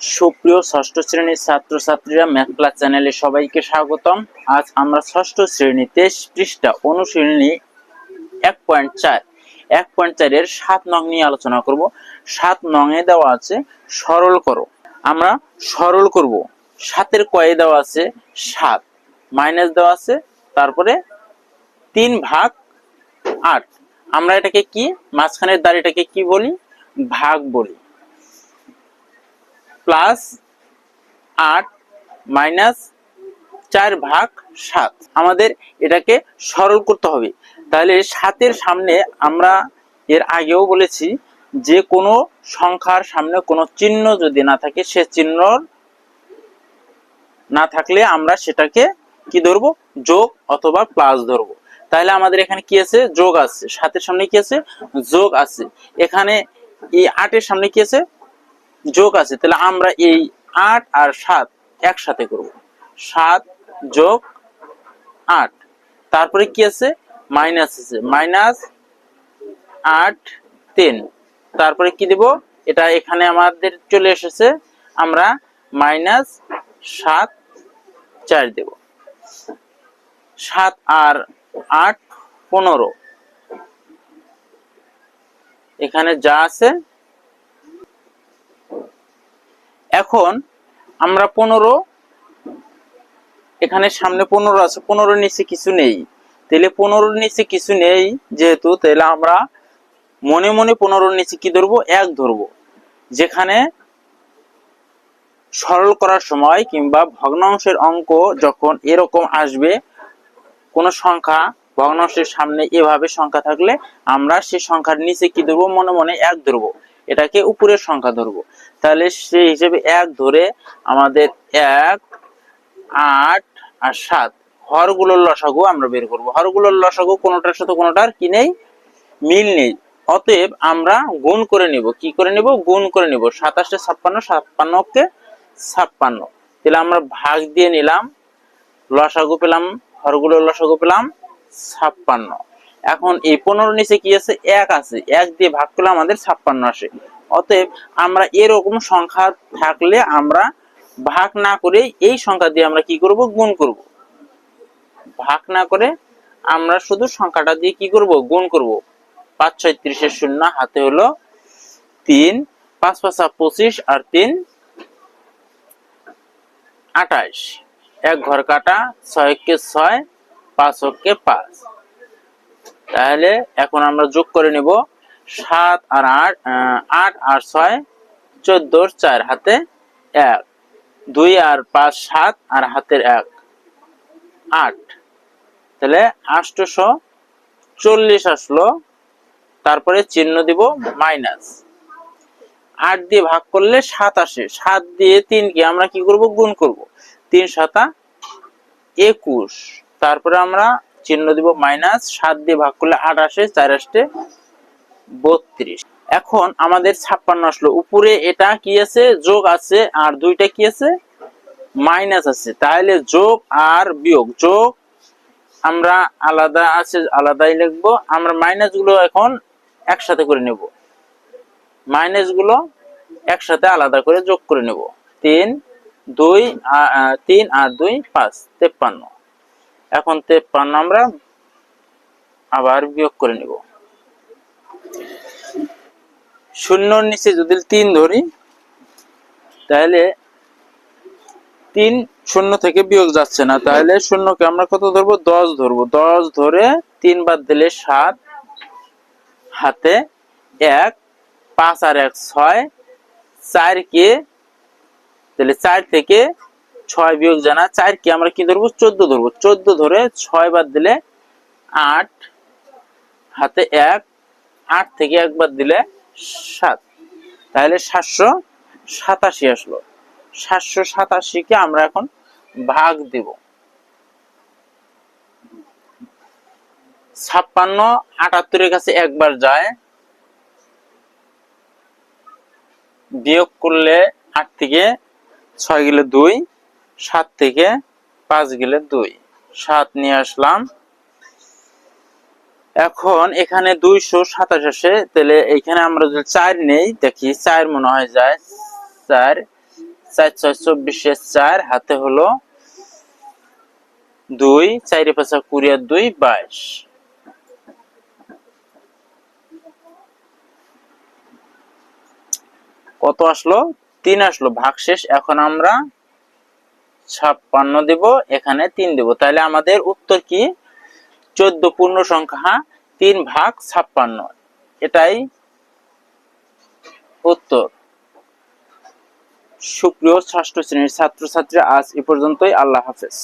সুপ্রিয় ষষ্ঠ শ্রেণির ছাত্রছাত্রীরা ম্যাথ ক্লাস চ্যানেলে সবাইকে স্বাগতম। আজ আমরা ষষ্ঠ শ্রেণি তেইশ পৃষ্ঠা অনুশীলনী এক পয়েন্ট চার। এক পয়েন্ট চারের সাত নং নিয়ে আলোচনা করব। সাত নং এ দেওয়া আছে, সরল করো। আমরা সরল করব। সাতের কয়ে দেওয়া আছে, সাত। মাইনাস দেওয়া আছে, তারপরে তিন ভাগ আট। আমরা এটাকে কি, মাঝখানের দাঁড়িটাকে কি বলি? ভাগ বলি। প্লাস আট মাইনাস চার ভাগ সাত। আমাদের এটাকে সরল করতে হবে। তাহলে সাতের সামনে আমরা এর আগেও বলেছি যে কোনো সংখ্যার সামনে কোনো চিহ্ন যদি না থাকে, সে চিহ্ন না থাকলে আমরা সেটাকে কি ধরবো? যোগ অথবা প্লাস ধরবো। তাহলে আমাদের এখানে কি আছে? যোগ আছে। সাতের সামনে কি আছে? যোগ আছে। এখানে এই আটের সামনে কি আছে? যোগ আছে, তাহলে আমরা এই আট আর সাত একসাথে করব। সাত যোগ আট। তারপরে কি আছে? মাইনাস আছে। মাইনাস আট তিন। তারপরে কি দেব? এটা এখানে আমাদের চলে এসেছে। আমরা মাইনাস সাত চার দেব। সাত আর আট পনেরো। এখানে যা আছে এখন আমরা পনেরো, এখানে সামনে পনেরো আছে পনেরো নিচে কিছু নেই। তাহলে পনেরোর নিচে কিছু নেই যেহেতু, তাহলে আমরা মনে মনে পনেরোর নিচে কি ধরবো? এক ধরবো। যেখানে সরল করার সময় কিংবা ভগ্নাংশের অঙ্ক যখন এরকম আসবে, কোনো সংখ্যা ভগ্নাংশের সামনে এভাবে সংখ্যা থাকলে আমরা সেই সংখ্যার নিচে কি ধরবো? মনে মনে এক ধরবো। এটাকে উপরের সংখ্যা ধরবো। তাহলে সেই হিসেবে এক ধরে আমাদের এক, আট আর সাত। হরগুলোর লসাগু আমরা বের করব। হরগুলোর লসাগু কোনোটার সাথে কোনোটার কি নেই? মিল নেই। অতএব আমরা গুণ করে নিব। কি করে নিব? গুণ করে নিব। সাতাশে ছাপ্পান্ন, ছাপ্পান্নকে ছাপ্পান্ন। তাহলে আমরা ভাগ দিয়ে নিলাম। লসাগু পেলাম, হরগুলোর লসাগু পেলাম, ছাপ্পান্ন। এখন এই পনেরো নিচে কি আছে? এক আছে। এক দিয়ে ভাগ করলে আমাদের ছাপ্পান্ন আসে। অতএব আমরা এরকম সংখ্যা থাকলে আমরা ভাগ না করে এই সংখ্যা দিয়ে আমরা কি করব? গুণ করব। ভাগ না করে আমরা শুধু সংখ্যাটা দিয়ে কি করব? গুণ করব। পাঁচ, ছয়, ত্রিশের শূন্য হাতে হলো তিন, পাঁচ, পাঁচা পঁচিশ আর তিন, আঠাশ। এক ঘর কাটা, ছয়কে ছয় পাঁচ হকে পাঁচ। তাহলে এখন আমরা যোগ করে নিব সাত আর আট আট আর ছয়, চোদ্দোর চার, হাতে এক। দুই আর পাঁচ, সাত আর হাতের এক। আট। তাহলে আষ্টশো চল্লিশ আসলো। তারপরে চিহ্ন দিব মাইনাস। আট দিয়ে ভাগ করলে সাত আসে। সাত দিয়ে তিনকে আমরা কি করব? গুণ করব। তিন সাতা একুশ। তারপরে আমরা চিহ্ন দিব মাইনাস সাত দিয়ে ভাগ করলে আসে চার আসতে বত্রিশ। এখন আমাদের ছাপ্পান্ন আসলো। উপরে এটা কি আছে? যোগ আছে আর দুইটা কি আছে? মাইনাস আছে। তাহলে যোগ আর বিয়োগ। যোগ আমরা আলাদা আছে, আলাদাই লিখব। আমরা মাইনাসগুলো এখন একসাথে করে নেব। মাইনাসগুলো একসাথে আলাদা করে যোগ করে নেব। তিন, দুই তিন আর দুই, পাঁচ, তেপ্পান্ন। এখন তেপ্পান্ন আমরা আবার বিয়োগ করে নেব। শূন্যর নিচে যদি তিন ধরি, তাহলে তিন শূন্য থেকে বিয়োগ যাচ্ছে না। তাহলে শূন্যকে আমরা কত ধরবো? দশ ধরবো। দশ ধরে তিন বাদ দিলে সাত, হাতে এক, পাঁচ আর এক ছয় চার কে তাহলে চার থেকে ছয় বিয়োগ জানা, চার কে? আমরা কি ধরবো? চোদ্দ ধরবো। চোদ্দ ধরে ছয় বাদ দিলে আট, হাতে এক, আট থেকে একবার দিলে সাত। তাহলে সাতশো সাতাশি আসলো। সাতশো সাতাশিকে আমরা এখন ভাগ দেব। ছাপ্পান্ন, আটাত্তরের কাছে একবার যায়। বিয়োগ করলে আট থেকে ছয় গেলে দুই। সাত থেকে পাঁচ গেলে দুই। সাত নিয়ে আসলাম। এখন এখানে দুইশো সাতাশ আসে। তাহলে এখানে আমরা যদি চার নেই, দেখি চার মনে হয় যায় চার চার, ছয় চব্বিশের চার, হাতে হলো দুই, চারি পাঁচা কুড়ি আর দুই, বাইশ। কত আসলো? তিন আসলো। ভাগশেষ। এখন আমরা ছাপ্পান্ন দেব, এখানে তিন দেব। তাহলে আমাদের উত্তর কি? চোদ্দ পূর্ণ সংখ্যা তিন ভাগ ছাপ্পান্ন। এটাই উত্তর। সুপ্রিয় ষষ্ঠ শ্রেণির ছাত্রছাত্রী, আজ এ পর্যন্তই। আল্লাহ হাফেজ।